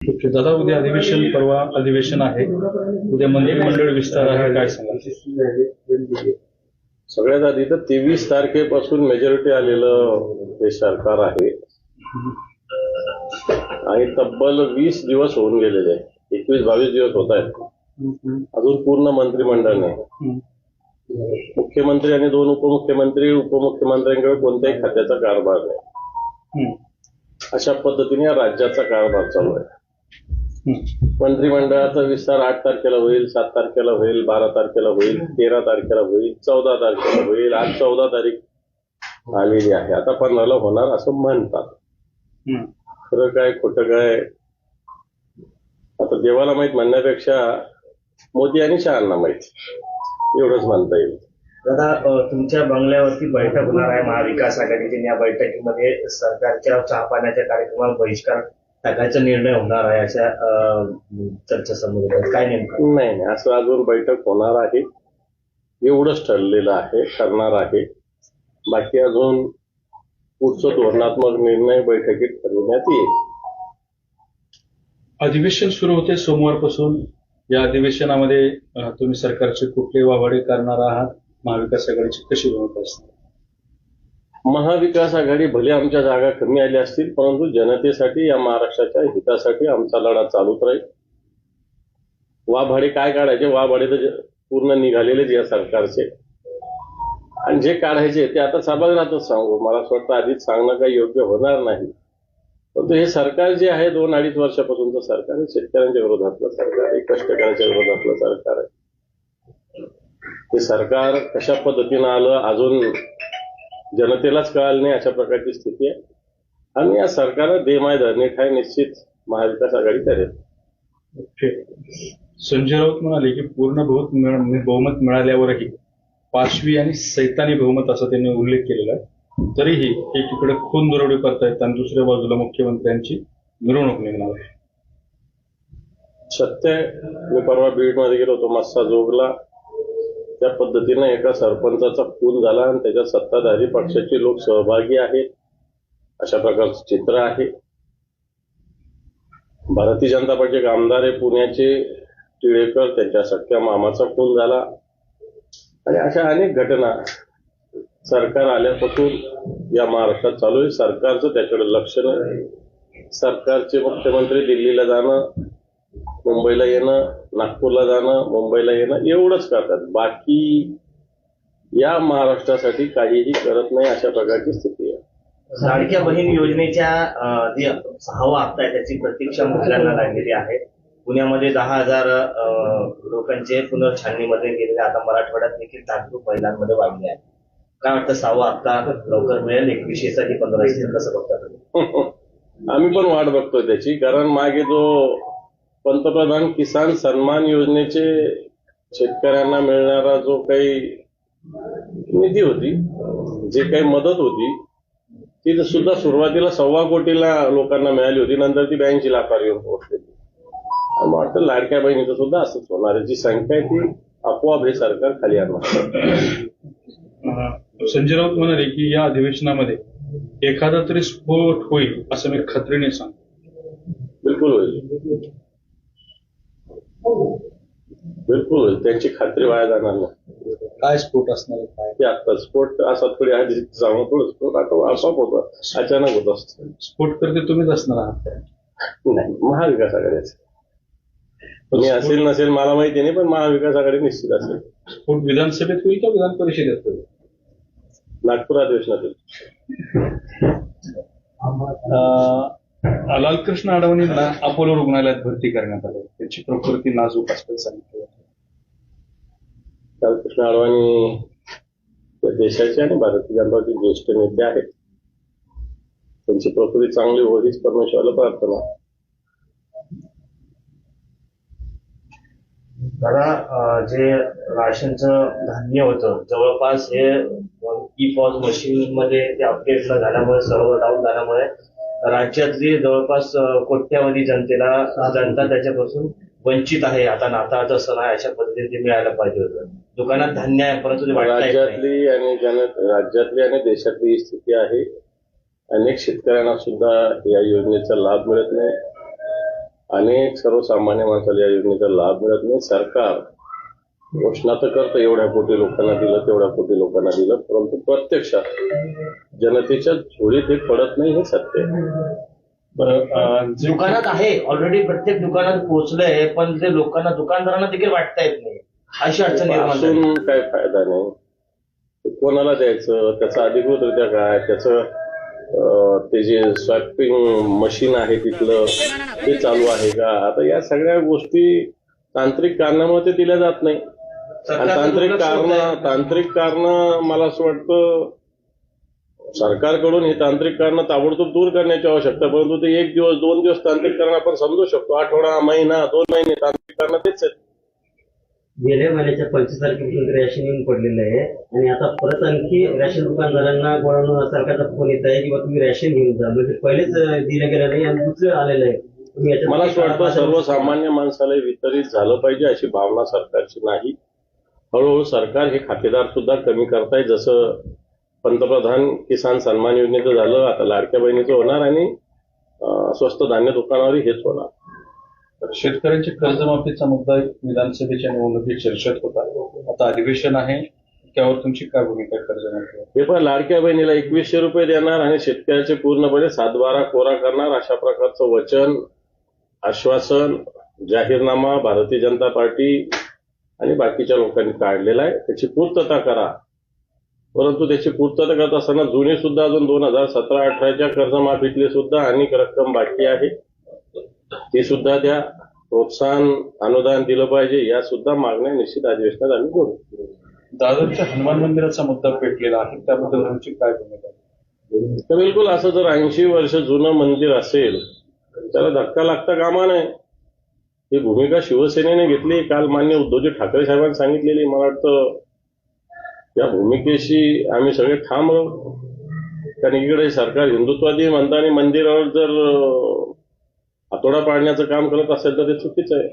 दादा उद्या अधिवेशन परवा अधिवेशन आहे. उद्या मंत्रिमंडळ विस्तार आहे काय सांगा सगळ्यात आधी तर तेवीस तारखेपासून मेजॉरिटी आलेलं हे सरकार आहे. आणि तब्बल वीस दिवस होऊन गेलेले आहे. एकवीस बावीस दिवस होत आहेत. अजून पूर्ण मंत्रिमंडळ नाही. मुख्यमंत्री आणि दोन उपमुख्यमंत्री उपमुख्यमंत्र्यांकडे कोणत्याही खात्याचा कारभार नाही. अशा पद्धतीने या राज्याचा कारभार चालू आहे. मंत्रिमंडळाचा विस्तार आठ तारखेला होईल सात तारखेला होईल बारा तारखेला होईल तेरा तारखेला होईल चौदा तारखेला होईल आज चौदा तारीख आलेली आहे. आता पंधराला होणार असं म्हणतात. खरं काय खोटं काय? आता देवाला माहीत म्हणण्यापेक्षा मोदी आणि शहांना माहीत. एवढंच म्हणता येईल. दादा तुमच्या बंगल्यावरती बैठक होणार आहे महाविकास आघाडीची. या बैठकीमध्ये सरकारच्या चहापाण्याच्या कार्यक्रमाला बहिष्कार टाकायचा निर्णय होणार आहे अशा अ, चर्चा समोर. काय नेमकं? नाही नाही. असं अजून बैठक होणार आहे. एवढंच ठरलेलं आहे ठरणार आहे. बाकी अजून पुढचं धोरणात्मक निर्णय बैठकीत ठरवण्यात येईल. अधिवेशन सुरू होते सोमवारपासून. या अधिवेशनामध्ये अं, तुम्ही सरकारचे कुठले वावाडे करणार आहात. महाविकास आघाडीची कशी भूमिका असणार? महाविकास आघाडी भले आमच्या जागा कमी आल्या असतील परंतु जनतेसाठी या महाराष्ट्राच्या हितासाठी आमचा लढा चालूच राहील. वाभाडे काय काढायचे? वाभाडे तर पूर्ण निघालेलेच या सरकारचे. आणि जे काढायचे ते आता सभागृहातच सांगू. मला असं वाटतं आधीच सांगणं काही योग्य होणार नाही. परंतु हे सरकार जे आहे दोन अडीच वर्षापासूनचं सरकार हे शेतकऱ्यांच्या विरोधातलं सरकार आहे कष्टकऱ्यांच्या विरोधातलं सरकार आहे. ते सरकार कशा पद्धतीनं आलं अजून जनतेलाच कळालं नाही अशा प्रकारची स्थिती आहे. आणि या सरकारला देमाय धरणे ठाय निश्चित महाविकास आघाडी करेल. संजय राऊत म्हणाले की पूर्ण बहुमत मिळ- बहुमत मिळाल्यावरही पाचवी आणि सैतानी बहुमत असा त्यांनी उल्लेख केलेला आहे. तरीही एकीकडे खून दरोडे करतायत आणि दुसऱ्या बाजूला मुख्यमंत्र्यांची मिरवणूक निघणार आहे. सत्य. मी परवा बीडमध्ये गेलो होतो. मस्सा जोगला. त्या पद्धतीनं एका सरपंचाचा खून झाला आणि त्याच्यात सत्ताधारी पक्षाचे लोक सहभागी आहेत. अशा प्रकारचं चित्र आहे. भारतीय जनता पक्षाचे आमदार आहे पुण्याचे टिळेकर त्यांच्या सख्या मामाचा खून झाला. आणि अशा अनेक घटना सरकार आल्यापासून या महाराष्ट्रात चालू आहे. सरकारचं त्याकडे लक्ष नाही. सरकारचे मुख्यमंत्री दिल्लीला जाणं मुंबईला येणं नागपूरला जाणं मुंबईला येणं एवढंच करतात. बाकी या महाराष्ट्रासाठी काहीही करत नाही अशा प्रकारची स्थिती आहे. लाडक्या बहीण योजनेच्या जे सहावा हप्ता आहे त्याची प्रतीक्षा महिलांना लागलेली आहे. पुण्यामध्ये दहा हजार लोकांचे पुनर्छाननीमध्ये गेलेले आता मराठवाड्यात देखील जागरूक महिलांमध्ये वाढले आहे. काय वाटतं सहावा हप्ता लवकर मिळेल? एकविशे साठी पंधरा येतील कसं बघता तुम्ही? आम्ही पण वाट बघतोय त्याची कारण मागे जो पंतप्रधान किसान सन्मान योजनेचे शेतकऱ्यांना मिळणारा जो काही निधी होती जे काही मदत होती ती सुद्धा सुरुवातीला सव्वा कोटीला लोकांना मिळाली होती. नंतर ती ब्याऐंशी लाखावर येऊन पोहोचली. मला वाटतं लाडक्या बहिणीचं सुद्धा असंच होणार जी संख्या आहे ती आपोआप हे सरकार खाली आणणार. संजय राऊत म्हणाले की या अधिवेशनामध्ये एखादा तरी स्फोट होईल असं मी खात्रीने सांगतो. बिलकुल होईल. बिलकुल होईल त्यांची खात्री वाया जाणार नाही. काय स्फोट असणार काय? की आता स्फोट असा थोडी आधी सांगू थोडं स्फोट आता आपोआप होतो अचानक होत असतो. स्फोट करते तुम्हीच असणार आहात? नाही महाविकास आघाडीच. मी असेल नसेल मला माहिती नाही पण महाविकास आघाडी निश्चित असेल. स्फोट विधानसभेत होईल का विधान परिषदेत होईल नागपूर अधिवेशनातील अं, लालकृष्ण अडवणींना अपोलो रुग्णालयात भरती करण्यात आले. त्याची प्रकृती नाजूक असल्याचं सांगितलं लालकृष्ण अडवाणी देशाचे आणि भारतीय जनता पार्टी ज्येष्ठ नेते आहेत त्यांची प्रकृती चांगली हो हीच परमेश्वराला प्रार्थना. दादा जे राशनचं धान्य होतं जवळपास हे ई पॉज मशीन मध्ये ते अपडेट न झाल्यामुळे सर्व्हर डाऊन झाल्यामुळे राज्यातली जवळपास कोट्यावधी जनतेला जनता त्याच्यापासून वंचित आहे आता नाताळचा सण आहे अशा पद्धतीने ते मिळायला पाहिजे होतं. दुकानात धान्य आहे परंतु राज्यातली आणि जन राज्यातली आणि देशातली ही स्थिती आहे. अनेक शेतकऱ्यांना सुद्धा या योजनेचा लाभ मिळत नाही. अनेक सर्वसामान्य माणसाला या योजनेचा लाभ मिळत नाही. सरकार घोषणा तर करतं एवढ्या कोटी लोकांना दिलं तेवढ्या कोटी लोकांना दिलं परंतु प्रत्यक्षात जनतेच्या झोळीत हे पडत नाही हे सत्य बरं दुकानात आहे ऑलरेडी प्रत्येक दुकानात पोहोचलंय पण ते लोकांना दुकानदारांना देखील वाटता येत नाही. अशी अडचण असून काय फायदा नाही. कोणाला द्यायचं त्याचं अधिकृतरित्या काय त्याचं ते जे स्वॅपिंग मशीन आहे तिथलं ते चालू आहे का? आता या सगळ्या गोष्टी तांत्रिक कारणामुळे ते दिल्या जात नाही. तांत्रिक. कारण तांत्रिक कारण मला असं वाटतं सरकारकडून ही तांत्रिक कारण ताबडतोब दूर करण्याची आवश्यकता. परंतु ते एक दिवस दोन दिवस तांत्रिक कारण आपण समजू शकतो. आठवडा महिना दोन महिने तांत्रिक कारण तेच आहेत. गेल्या महिन्याच्या पंचवीस तारखेपासून रेशन येऊन पडलेलं आहे. आणि आता परत आणखी रेशन दुकानदारांना बोलावून सरकारचा फोन येत आहे की बा तुम्ही रेशन घेऊन जा. म्हणजे पहिलेच दिलं गेलं नाही आणि दुसरं आलेलं आहे. मला असं वाटतं सर्वसामान्य माणसाला वितरित झालं पाहिजे अशी भावना सरकारची नाही. हळूहळू सरकार हे खातेदार सुद्धा कमी करताय. जसं पंतप्रधान किसान सन्मान योजनेचं झालं आता लाडक्या बहिणीचं होणार आणि स्वस्त धान्य दुकानावरही हेच होणार. शेतकऱ्यांच्या कर्जमाफीचा मुद्दा विधानसभेच्या निवडणुकीत चर्चेत होता आता अधिवेशन आहे. त्यावर तुमची काय भूमिका कर्जमाफीवर? हे पण लाडक्या बहिणीला एकवीसशे रुपये देणार आणि शेतकऱ्याचे पूर्णपणे सातबारा कोरा करणार अशा प्रकारचं वचन आश्वासन जाहीरनामा भारतीय जनता पार्टी आणि बाकीच्या लोकांनी काढलेला आहे. त्याची पूर्तता करा. परंतु त्याची पूर्तता करत असताना जुनी सुद्धा अजून दोन हजार सतरा अठराच्या कर्जमाफीतली सुद्धा अनेक रक्कम बाकी आहे. ती सुद्धा द्या प्रोत्साहन अनुदान दिलं पाहिजे या सुद्धा मागण्या निश्चित अधिवेशनात आम्ही करू. दादरच्या हनुमान मंदिराचा मुद्दा पेटलेला आहे त्याबद्दल तुमची काय भूमिका? तर बिलकुल असं जर ऐंशी वर्ष जुनं मंदिर असेल त्याला धक्का लागता कामा नये. ही भूमिका शिवसेनेने घेतली काल मान्य उद्धवजी ठाकरे साहेबांनी सांगितलेली मला वाटतं या भूमिकेशी आम्ही सगळे ठाम राहू कारण इकडे सरकार हिंदुत्वादी म्हणता आणि मंदिरावर जर हातोडा पाडण्याचं काम करत असेल तर ते चुकीचं आहे.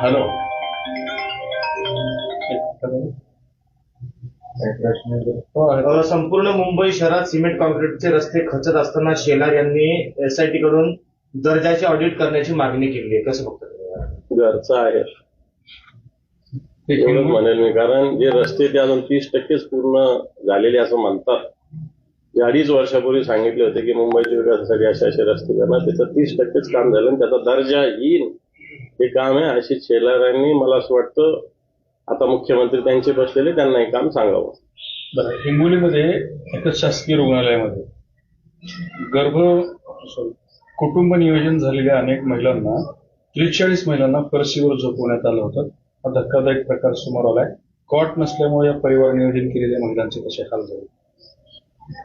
हॅलो. संपूर्ण मुंबई शहरात सिमेंट कॉन्क्रीटचे रस्ते खचत असताना शेलार यांनी एसआयटी कडून दर्जाचे ऑडिट करण्याची मागणी केली आहे. कसं बघता तुम्ही? घरचं आहे. एवढंच म्हणेल मी कारण जे रस्ते ते अजून तीस टक्केच पूर्ण झालेले असं म्हणतात. जे अडीच वर्षापूर्वी सांगितले होते की मुंबईच्या विकासासाठी असे असे रस्ते करणार त्याचं तीस टक्केच काम झालं आणि त्याचा दर्जा येईल हे काम आहे अशी शेलारांनी मला असं वाटतं आता मुख्यमंत्री त्यांचे बसलेले त्यांना हे काम सांगावं. बरं हिंगोलीमध्ये एकच शासकीय रुग्णालयामध्ये गर्भ कुटुंब नियोजन झालेल्या अनेक महिलांना त्रेचाळीस महिलांना परसीवर झोपवण्यात आलं होतं. हा धक्कादायक प्रकार समोर आलाय कॉट नसल्यामुळे या परिवार नियोजन केलेल्या महिलांचे कसे हाल झाले?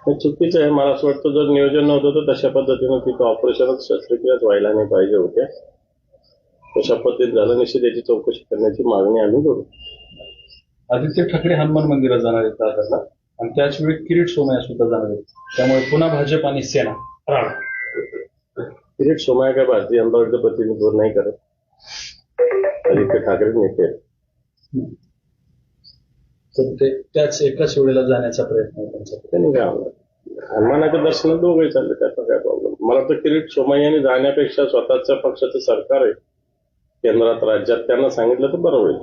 हे चुकीचं आहे. मला असं वाटतं जर नियोजन नव्हतं तर तशा पद्धतीनं तिथं ऑपरेशनच शस्त्रक्रियाच व्हायला नाही पाहिजे होत्या तशा पद्धतीत झालं निश्चित याची चौकशी करण्याची मागणी आम्ही करू. आदित्य ठाकरे हनुमान मंदिरात जाणार आहेत दादरला. आणि त्याच वेळी किरीट सोमय्या सुद्धा जाणार आहेत. त्यामुळे पुन्हा भाजप आणि सेना राणा किरीट सोमय्या काय भारतीय जनता पार्टीचं प्रतिनिधित्व नाही करत. आदित्य ठाकरे नेते. तर ते त्याच एकाच वेळेला जाण्याचा प्रयत्न आहे त्यांचा. त्यांनी काय होणार? हनुमानाच्या दर्शनात दोघंही चालले त्याचा काय प्रॉब्लेम मला वाटतं किरीट सोमय्याने जाण्यापेक्षा स्वतःच्या पक्षाचं सरकार आहे. केंद्रात राज्यात त्यांना सांगितलं तर बरं होईल.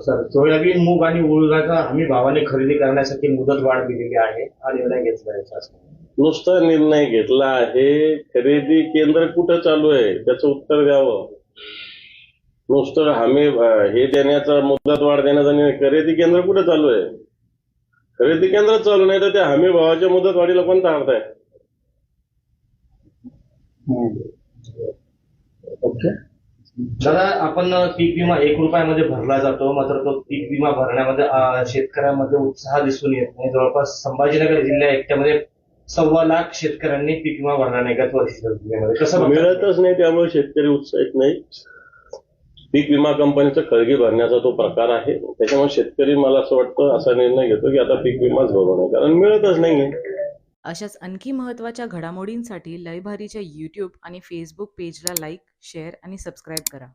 सर सोयाबीन मूग आणि उडदाचा हमी भावाने खरेदी करण्यासाठी मुदत वाढ दिलेली आहे. हा निर्णय घेतला आहे शासनाने. नुसता निर्णय घेतला आहे खरेदी केंद्र कुठं चालू आहे? त्याचं उत्तर द्यावं. नुसतं हमी हे देण्याचा मुदत वाढ देण्याचा निर्णय खरेदी केंद्र कुठं चालू आहे? खरेदी केंद्र चालू नाही तर त्या हमी भावाच्या मुदत वाढीला कोणता अर्थ आहे दादा आपण पीक विमा एक रुपयामध्ये भरला जातो मात्र तो पीक विमा भरण्यामध्ये शेतकऱ्यांमध्ये उत्साह दिसून येत नाही. जवळपास संभाजीनगर जिल्ह्या एकट्यामध्ये सव्वा लाख शेतकऱ्यांनी पीक विमा भरला नाही गत वर्षी जिल्ह्यामध्ये कसं? मिळतच नाही त्यामुळे शेतकरी उत्साहित नाही पीक विमा कंपनीचं खळगी भरण्याचा तो प्रकार आहे. त्याच्यामुळे शेतकरी मला असं वाटतं असा निर्णय घेतो की आता पीक विमाच भरू नये कारण मिळतच नाही अशाच आणखी महत्त्वाच्या घडामोडींसाठी लयभारीच्या यूट्यूब आणि फेसबुक पेजला लाईक शेअर आणि सबस्क्राईब करा.